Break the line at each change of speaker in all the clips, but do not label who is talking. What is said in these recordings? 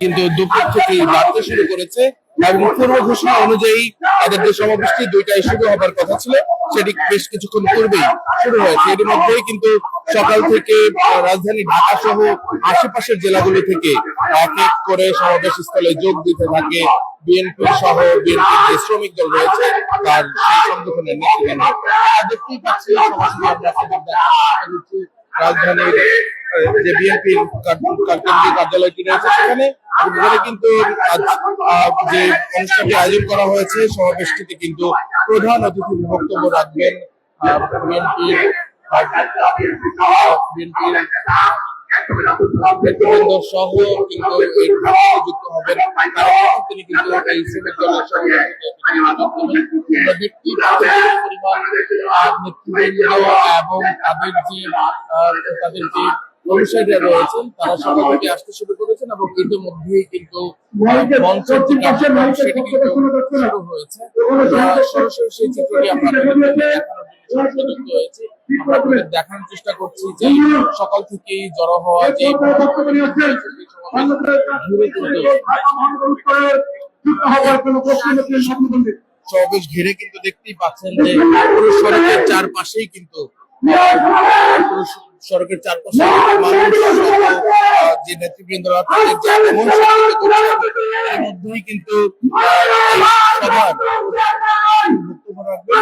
কিন্তু দুপুর থেকে বাড়তে শুরু করেছে। এবং পূর্ব ঘোষণা অনুযায়ী তাদের যে সমাবেশটি দুইটায় শুরু হবার কথা ছিল। সেটি বেশ কিছুক্ষণ পূর্বেই শুরু হয়েছে। এর মধ্যেই কিন্তু সকাল থেকে রাজধানী ঢাকা সহ আশেপাশের জেলাগুলো থেকে এক করে সমাবেশ স্থলে যোগ দিতে থাকে বিএনপি সহ বিএনপির যে শ্রমিক দল রয়েছে, তার সেই সংগঠনের করছি রাজধানীর যে বিএনপির কেন্দ্রীয় কার্যালয়টি রয়েছে সেখানে এখানে কিন্তু যে অনুষ্ঠানটি আয়োজন করা হয়েছে, সমাবেশটিতে কিন্তু প্রধান অতিথির বক্তব্য রাখবেন বিএনপির সহ এবং তাদের যে তাদের যে অনুসারীরা রয়েছেন তারা থেকে আসতে শুরু করেছেন এবং ইতিমধ্যেই কিন্তু আহ, মঞ্চের যে কার্যক্রম সেটি কিন্তু শুরু হয়েছে সরাসরি সেই চিত্রটি আপনাদের দেখানোর আমরা চেষ্টা করছি যে সকাল থেকেই জড়ো হওয়া যে কিন্তু ঘিরে কিন্তু দেখতেই পাচ্ছেন যে সড়কের চারপাশেই কিন্তু আহ, পুরো স- সড়কের চারপাশে যে নেতৃবৃন্দরা মধ্যেই কিন্তু এই সবার বক্তব্য রাখবেন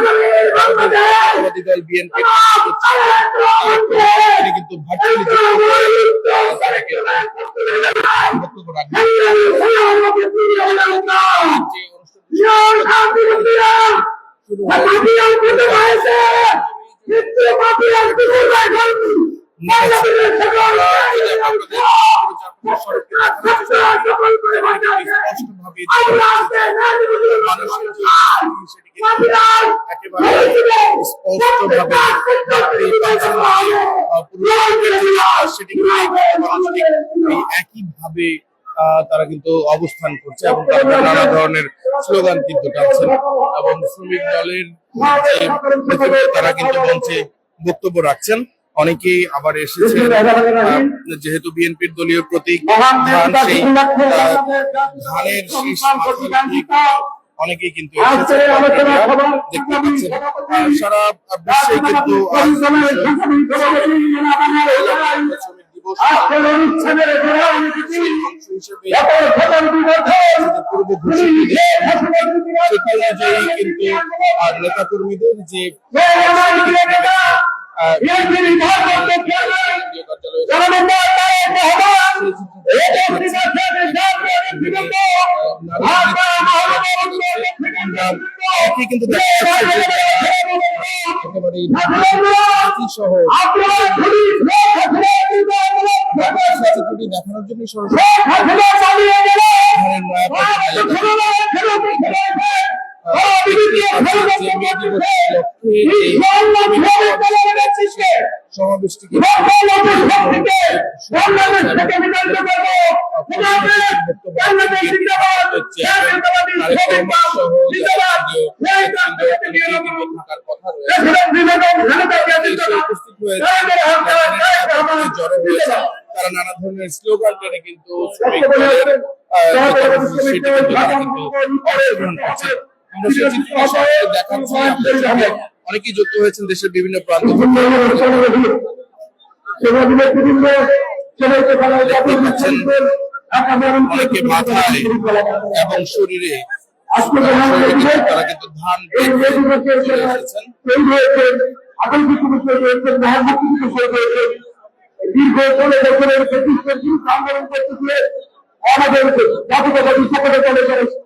আমাদের জাতীয়তাবাদী দল বিএনপি তিনি কিন্তু ভার্চুয়ালি বক্তব্য রাখবেন যে অনুষ্ঠানটি শুরু হয়েছে একইভাবে তারা কিন্তু অবস্থান করছে এবং তারা নানা ধরনের স্লোগান কিন্তু টানছেন এবং শ্রমিক দলের তারা কিন্তু মঞ্চে বক্তব্য রাখছেন। অনেকেই আবার এসেছেন আহ, যেহেতু বিএনপির দলীয় প্রতীক ধান সেই ধানের শীষ অনেকেই কিন্তু দেখতে পাচ্ছেন সারা বিশ্বে কিন্তু কিন্তু আর নেতা কর্মীদের যে দেখানোর জন্য সরাসরি ধানের সমাবেশটি থাকার কথা রয়েছে উপস্থিত হয়েছে জড়ো হয়েছে তারা নানা ধরনের স্লোগান টেনে কিন্তু শ্রমিক দলের, আহ, যে কর্মসূচি সেটি কিন্তু তারা কিন্তু অংশগ্রহণ করছে চিত্র সরাসরি দেখাচ্ছি আপনাদের সামনে। অনেকেই যুক্ত হয়েছেন দেশের বিভিন্ন প্রান্ত এবং শরীরে তারা কিন্তু ধান
দীর্ঘ ষোলো বছরের আমাদের সকলে চলে গেছে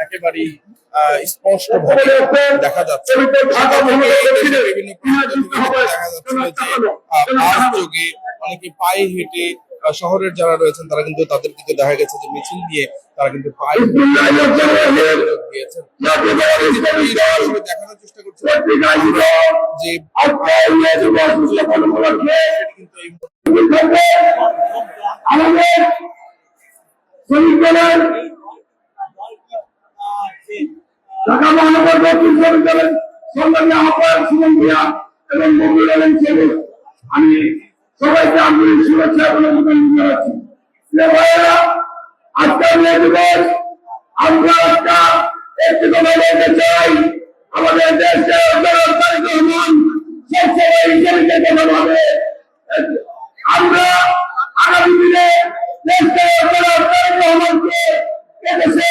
একেবারেই স্পষ্ট ভাবে দেখা যাচ্ছে বিভিন্ন যোগে অনেকে পায়ে হেঁটে শহরের যারা রয়েছেন তারা কিন্তু তাদের কিন্তু দেখা গেছে যে মিছিল দিয়ে তারা কিন্তু পায়ে দেখানোর চেষ্টা করছে যে কিন্তু এই
আমাদের শ্রমিক দলের ঢাকা মহানগর দক্ষিণ শ্রমিক আহ্বায়ক সুমন ভূয়া এবং আলম সবুজ আমি সবাইকে আন্তরিক শুভেচ্ছা এবং অভিনন্দন জানাচ্ছি। ভাইয়েরা, আজকের দিবস আমরা একটা একটি কথা বলতে চাই। আমাদের দেশে তারেক রহমান সবসময় হিসেবে কথা ভাবে আমরা আগামী দিনে দেশকে তারেক রহমানকে এদেশে